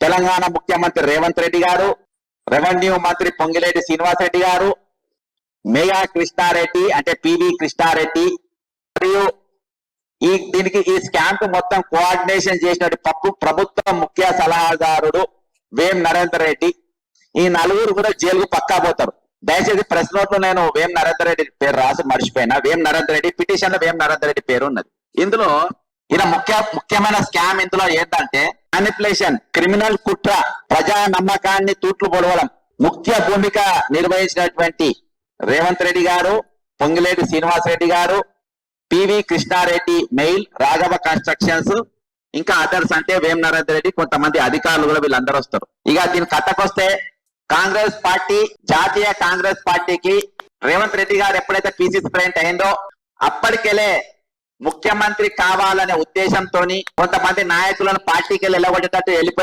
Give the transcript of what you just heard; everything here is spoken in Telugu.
తెలంగాణ ముఖ్యమంత్రి రేవంత్ రెడ్డి గారు రెవెన్యూ మంత్రి పొంగిరెడ్డి శ్రీనివాసరెడ్డి గారు మేయా కృష్ణారెడ్డి అంటే పివి కృష్ణారెడ్డి మరియు ఈ దీనికి ఈ స్కామ్కు మొత్తం కోఆర్డినేషన్ చేసినట్టు పప్పు ప్రభుత్వ ముఖ్య సలహాదారుడు వేం నరేందర్ రెడ్డి. ఈ నలుగురు కూడా జైలుకు పక్కా పోతారు. దయచేసి ప్రెస్ నోట్లో నేను వేం నరేందర్ రెడ్డి పేరు రాసి మర్చిపోయినా. వేం నరేందర్ రెడ్డి పిటిషన్లో వేం నరేందర్ రెడ్డి పేరు ఉన్నది. ఇందులో ఇలా ముఖ్య ముఖ్యమైన స్కామ్ ఇందులో ఏంటంటే మ్యానిపులేషన్ క్రిమినల్ కుట్ర ప్రజా నమ్మకాన్ని తూట్లు పొడవడం. ముఖ్య భూమిక నిర్వహించినటువంటి రేవంత్ రెడ్డి గారు పొంగిలేటి శ్రీనివాస్ రెడ్డి గారు PV Krishnareddy MEIL Raghava constructions ఇంకా అదర్స్ అంటే వేం నరేందర్ రెడ్డి కొంతమంది అధికారులు కూడా వీళ్ళందరూ వస్తారు. ఇక దీని కథకొస్తే కాంగ్రెస్ పార్టీ జాతీయ కాంగ్రెస్ పార్టీకి రేవంత్ రెడ్డి గారు ఎప్పుడైతే పీసీసీ ప్రెసిడెంట్ అయిందో అప్పటికెళ్ళే ముఖ్యమంత్రి కావాలనే ఉద్దేశంతో కొంతమంది నాయకులను పార్టీకి వెళ్ళగొట్టేటట్టు వెళ్ళిపోయి